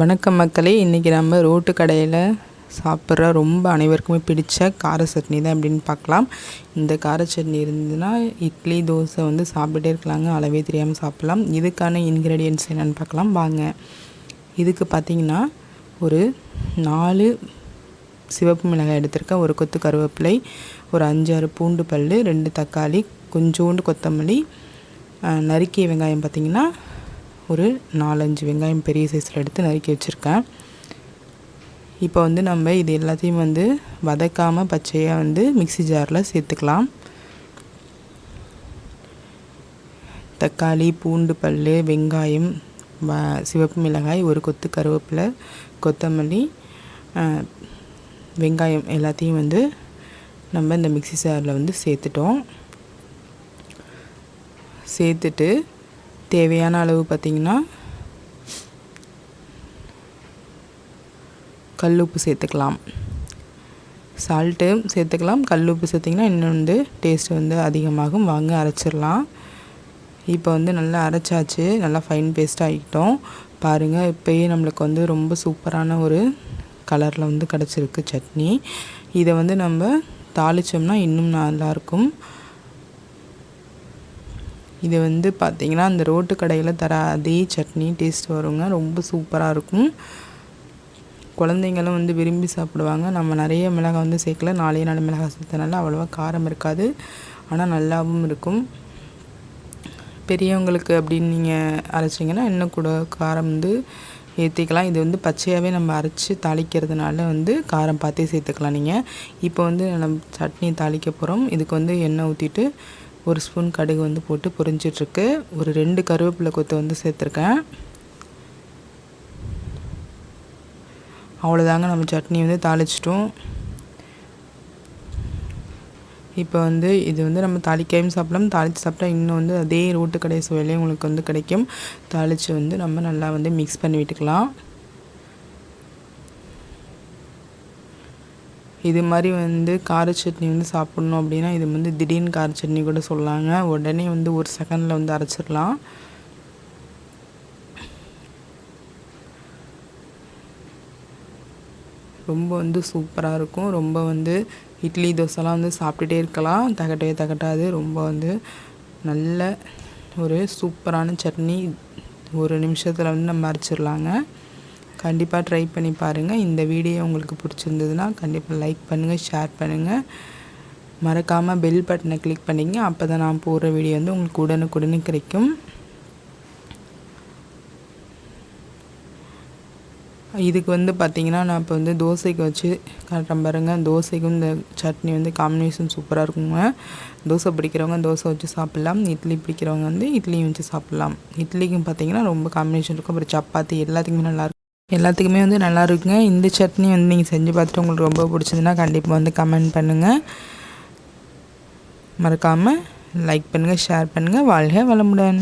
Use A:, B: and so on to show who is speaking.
A: வணக்கம் மக்களே இன்றைக்கி நம்ம ரோட்டு கடையில் சாப்பிட்ற ரொம்ப அனைவருக்குமே பிடிச்ச கார சட்னி தான் எப்படின்னு பார்க்கலாம். இந்த கார சட்னி இருந்ததுன்னா இட்லி தோசை வந்து சாப்பிட்டுட்டே இருக்கலாங்க. அளவே தெரியாமல் சாப்பிட்லாம். இதுக்கான இன்க்ரீடியன்ட்ஸ் என்னென்னு பார்க்கலாம். வாங்க. இதுக்கு பார்த்திங்கன்னா ஒரு நாலு சிவப்பு மிளகாய் எடுத்திருக்கேன். ஒரு கொத்து கருவேப்பிலை ஒரு அஞ்சாறு பூண்டு பல் ரெண்டு தக்காளி கொஞ்சோண்டு கொத்தமல்லி நறுக்கிய வெங்காயம் பார்த்திங்கன்னா ஒரு நாலஞ்சு வெங்காயம் பெரிய சைஸில் எடுத்து நறுக்கி வச்சுருக்கேன். இப்போ வந்து நம்ம இது எல்லாத்தையும் வந்து வதக்காமல் பச்சையாக வந்து மிக்ஸி ஜாரில் சேர்த்துக்கலாம். தக்காளி பூண்டு பல் வெங்காயம் வ சிவப்பு மிளகாய் ஒரு கொத்து கருவேப்பிலை கொத்தமல்லி வெங்காயம் எல்லாத்தையும் வந்து நம்ம இந்த மிக்ஸி ஜாரில் வந்து சேர்த்துட்டோம். சேர்த்துட்டு தேவையான அளவு பார்த்திங்கன்னா கல் உப்பு சேர்த்துக்கலாம். சால்ட்டு சேர்த்துக்கலாம். கல் உப்பு சேர்த்திங்கன்னா இன்னும் வந்து டேஸ்ட் வந்து அதிகமாகும். வாங்க அரைச்சிடலாம். இப்போ வந்து நல்லா அரைச்சாச்சு. நல்லா ஃபைன் பேஸ்ட் ஆகிட்டோம். பாருங்கள் இப்போயே நம்மளுக்கு வந்து ரொம்ப சூப்பரான ஒரு கலரில் வந்து கிடச்சிருக்கு சட்னி. இதை வந்து நம்ம தாளித்தோம்னா இன்னும் நல்லாயிருக்கும் இது வந்து பார்த்திங்கன்னா அந்த ரோட்டு கடையில் தர அதே சட்னி டேஸ்ட் வருங்க. ரொம்ப சூப்பராக இருக்கும். குழந்தைங்களும் வந்து விரும்பி சாப்பிடுவாங்க. நம்ம நிறைய மிளகாய் வந்து சேர்க்கல. நாலே நாலு மிளகாய் சேர்த்தனால அவ்வளோவா காரம் இருக்காது. ஆனால் நல்லாவும் இருக்கும். பெரியவங்களுக்கு அப்படின்னு நீங்கள் அரைச்சிங்கன்னா இன்னும் கூட காரம் வந்து ஏற்றிக்கலாம் இது வந்து பச்சையாகவே நம்ம அரைச்சி தாளிக்கிறதுனால வந்து காரம் பார்த்தே சேர்த்துக்கலாம் நீங்கள் இப்போ வந்து நம்ம சட்னி தாளிக்க போகிறோம் இதுக்கு வந்து எண்ணெய் ஊற்றிட்டு ஒரு ஸ்பூன் கடுகு வந்து போட்டு பொரிஞ்சிட்ருக்கு. ஒரு ரெண்டு கருவேப்பிலை கொத்து வந்து சேர்த்துருக்கேன். அவ்வளோதாங்க நம்ம சட்னி வந்து தாளிச்சிட்டோம். இப்போ வந்து இது வந்து நம்ம தாளிக்காயும் சாப்பிடலாம். தாளித்து சாப்பிட்டா இன்னும் வந்து அதே ரோட்டு கடை சுவையிலே உங்களுக்கு வந்து கிடைக்கும். தாளித்து வந்து நம்ம நல்லா வந்து மிக்ஸ் பண்ணி விட்டுக்கலாம். இது மாதிரி வந்து கார சட்னி வந்து சாப்பிட்ணும் அப்படின்னா இது வந்து திடீர்னு கார சட்னி கூட சொல்லாங்க. உடனே வந்து ஒரு செகண்டில் வந்து அரைச்சிடலாம். ரொம்ப வந்து சூப்பராக இருக்கும். ரொம்ப வந்து இட்லி தோசைலாம் வந்து சாப்பிட்டுட்டே இருக்கலாம். தகட்டவே தகட்டாது. ரொம்ப வந்து நல்ல ஒரு சூப்பரான சட்னி. ஒரு நிமிஷத்தில் வந்து நம்ம அரைச்சிடலாங்க. கண்டிப்பாக ட்ரை பண்ணி பாருங்கள் இந்த வீடியோ உங்களுக்கு பிடிச்சிருந்ததுன்னா கண்டிப்பாக லைக் பண்ணுங்கள் ஷேர் பண்ணுங்கள் மறக்காமல் பெல் பட்டனை கிளிக் பண்ணிங்க அப்போ தான் நான் போடுற வீடியோ வந்து உங்களுக்கு உடனுக்குடனே கிடைக்கும். இதுக்கு வந்து பார்த்திங்கன்னா நான் இப்போ வந்து தோசைக்கு வச்சு காட்டுறேன் பாருங்க. தோசைக்கும் இந்த சட்னி வந்து காம்பினேஷன் சூப்பராக இருக்குங்க. தோசை பிடிக்கிறவங்க தோசை வச்சு சாப்பிட்லாம். இட்லி பிடிக்கிறவங்க வந்து இட்லியும் வச்சு சாப்பிட்லாம். இட்லிக்கும் பார்த்திங்கன்னா ரொம்ப காம்பினேஷன் இருக்கும். அப்புறம் சப்பாத்தி எல்லாத்துக்குமே நல்லாயிருக்கும் எல்லாத்துக்குமே வந்து நல்லா இருக்குங்க இந்த சட்னி வந்து நீங்கள் செஞ்சு பார்த்துட்டு உங்களுக்கு ரொம்ப பிடிச்சதுன்னா கண்டிப்பாக வந்து கமெண்ட் பண்ணுங்கள் மறக்காமல் லைக் பண்ணுங்கள் ஷேர் பண்ணுங்கள் வாழ்க வளமுடன்.